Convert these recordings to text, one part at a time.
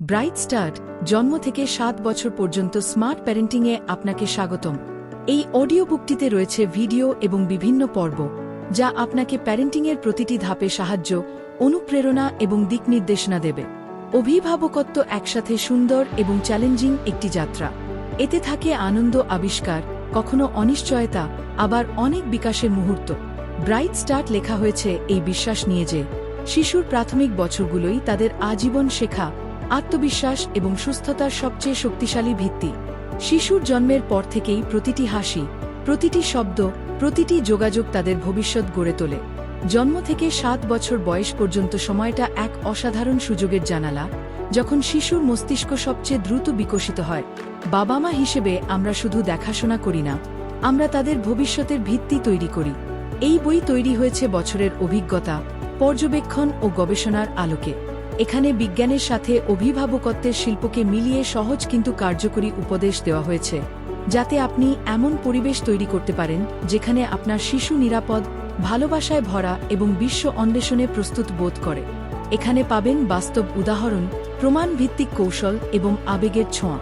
Bright start জন্ম থেকে সাত বছর পর্যন্ত স্মার্ট প্যারেন্টিংয়ে আপনাকে স্বাগতম। এই অডিও বুকটিতে রয়েছে ভিডিও এবং বিভিন্ন পর্ব, যা আপনাকে প্যারেন্টিংয়ের প্রতিটি ধাপে সাহায্য, অনুপ্রেরণা এবং দিক নির্দেশনা দেবে। অভিভাবকত্ব একসাথে সুন্দর এবং চ্যালেঞ্জিং একটি যাত্রা। এতে থাকে আনন্দ, আবিষ্কার, কখনো অনিশ্চয়তা, আবার অনেক বিকাশের মুহূর্ত। ব্রাইট স্টার্ট লেখা হয়েছে এই বিশ্বাস নিয়ে যে, শিশুর প্রাথমিক বছরগুলোই তাদের আজীবন শেখা আত্মবিশ্বাস এবং সুস্থতার সবচেয়ে শক্তিশালী ভিত্তি। শিশুর জন্মের পর থেকেই প্রতিটি হাসি, প্রতিটি শব্দ, প্রতিটি যোগাযোগ তাদের ভবিষ্যৎ গড়ে তোলে। জন্ম থেকে সাত বছর বয়স পর্যন্ত সময়টা এক অসাধারণ সুযোগের জানালা, যখন শিশুর মস্তিষ্ক সবচেয়ে দ্রুত বিকশিত হয়। বাবা মা হিসেবে আমরা শুধু দেখাশোনা করি না, আমরা তাদের ভবিষ্যতের ভিত্তি তৈরি করি। এই বই তৈরি হয়েছে বছরের অভিজ্ঞতা, পর্যবেক্ষণ ও গবেষণার আলোকে। এখানে বিজ্ঞানের সাথে অভিভাবকত্বের শিল্পকে মিলিয়ে সহজ কিন্তু কার্যকরী উপদেশ দেওয়া হয়েছে, যাতে আপনি এমন পরিবেশ তৈরি করতে পারেন যেখানে আপনার শিশু নিরাপদ, ভালোবাসায় ভরা এবং বিশ্ব অন্বেষণে প্রস্তুত বোধ করে। এখানে পাবেন বাস্তব উদাহরণ প্রমাণ ভিত্তিক কৌশল এবং আবেগের ছোঁয়া,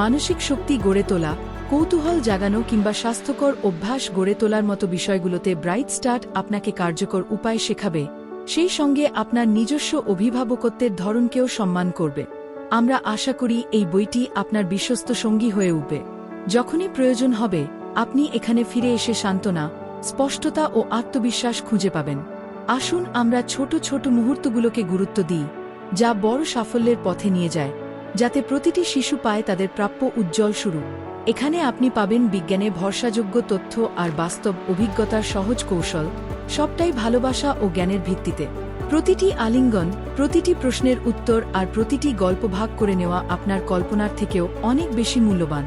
মানসিক শক্তি গড়ে তোলা, কৌতূহল জাগানো কিংবা স্বাস্থ্যকর অভ্যাস গড়ে তোলার মতো বিষয়গুলোতে ব্রাইট স্টার্ট আপনাকে কার্যকর উপায় শেখাবে। সেই সঙ্গে আপনার নিজস্ব অভিভাবকত্বের ধরনকেও সম্মান করবে। আমরা আশা করি এই বইটি আপনার বিশ্বস্ত সঙ্গী হয়ে উঠবে। যখনই প্রয়োজন হবে, আপনি এখানে ফিরে এসে সান্ত্বনা, স্পষ্টতা ও আত্মবিশ্বাস খুঁজে পাবেন। আসুন আমরা ছোট ছোট মুহূর্তগুলোকে গুরুত্ব দিই, যা বড় সাফল্যের পথে নিয়ে যায়। যাতে প্রতিটি শিশু পায় তাদের প্রাপ্য উজ্জ্বল শুরু। এখানে আপনি পাবেন বিজ্ঞানে ভরসাযোগ্য তথ্য আর বাস্তব অভিজ্ঞতার সহজ কৌশল, সবটাই ভালোবাসা ও জ্ঞানের ভিত্তিতে। প্রতিটি আলিঙ্গন, প্রতিটি প্রশ্নের উত্তর আর প্রতিটি গল্প ভাগ করে নেওয়া আপনার কল্পনার থেকেও অনেক বেশি মূল্যবান।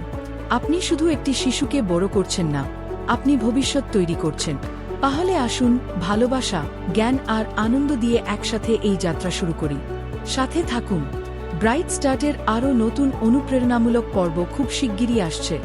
আপনি শুধু একটি শিশুকে বড় করছেন না, আপনি ভবিষ্যৎ তৈরি করছেন। তাহলে আসুন ভালোবাসা, জ্ঞান আর আনন্দ দিয়ে একসাথে এই যাত্রা শুরু করি। সাথে থাকুন। ব্রাইট স্টার্টের আরও নতুন অনুপ্রেরণামূলক পর্ব খুব শিগগিরই আসছে।